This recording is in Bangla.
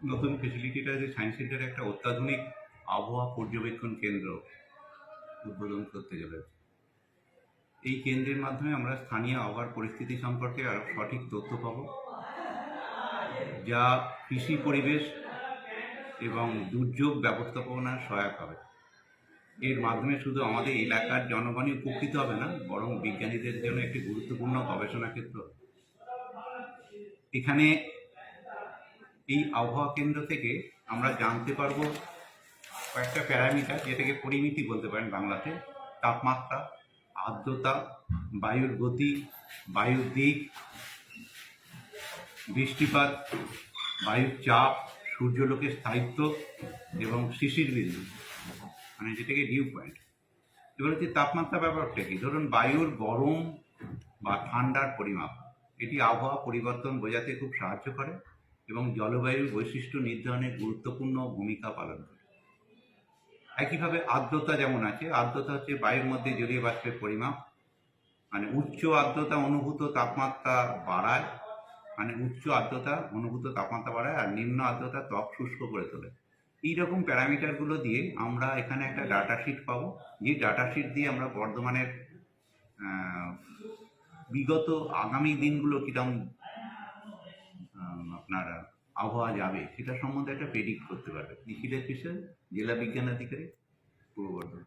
लोकल फैसिलिटी साइंस सेंटर एक अत्याधुनिक আবহাওয়া পর্যবেক্ষণ কেন্দ্র উদ্বোধন করতে চলেছে এই কেন্দ্রের মাধ্যমে আমরা স্থানীয় আবহাওয়ার পরিস্থিতি সম্পর্কে আরও সঠিক তথ্য পাব, যা কৃষি পরিবেশ এবং দুর্যোগ ব্যবস্থাপনার সহায়ক হবে। এর মাধ্যমে শুধু আমাদের এলাকার জনগণই উপকৃত হবে না, বরং বিজ্ঞানীদের জন্য একটি গুরুত্বপূর্ণ গবেষণা ক্ষেত্র। এখানে এই আবহাওয়া কেন্দ্র থেকে আমরা জানতে পারব কয়েকটা প্যারামিটার, যেটাকে পরিমিতি বলতে পারেন বাংলাতে, তাপমাত্রা, আর্দ্রতা, বায়ুর গতি, বায়ুর দিক, বৃষ্টিপাত, বায়ুর চাপ, সূর্যলোকের স্থায়িত্ব এবং শিশির বিন্দু মানে যেটাকে ডিউ পয়েন্ট এবার হচ্ছে তাপমাত্রা ব্যাপারটা কি? ধরুন বায়ুর গরম বা ঠান্ডার পরিমাপ, এটি আবহাওয়া পরিবর্তন বোঝাতে খুব সাহায্য করে এবং জলবায়ুর বৈশিষ্ট্য নির্ধারণে গুরুত্বপূর্ণ ভূমিকা পালন করে। একইভাবে আর্দ্রতা যেমন আছে, আর্দ্রতা হচ্ছে বায়ুর মধ্যে জলীয় বাষ্পের পরিমাপ। মানে উচ্চ আর্দ্রতা অনুভূত তাপমাত্রা বাড়ায় মানে উচ্চ আর্দ্রতা অনুভূত তাপমাত্রা বাড়ায় আর নিম্ন আর্দ্রতা ত্বক শুষ্ক করে তোলে। এইরকম প্যারামিটারগুলো দিয়ে আমরা এখানে একটা ডাটা শিট পাবো। যে ডাটা শিট দিয়ে আমরা বর্ধমানের বিগত আগামী দিনগুলো কীরকম আপনার আবহাওয়া যাবে, সেটা সম্বন্ধে একটা প্রেডিক্ট করতে পারবে। নিখিলের কিশোর জেলা বিজ্ঞান আধিকারিক, পূর্ব বর্ধমান।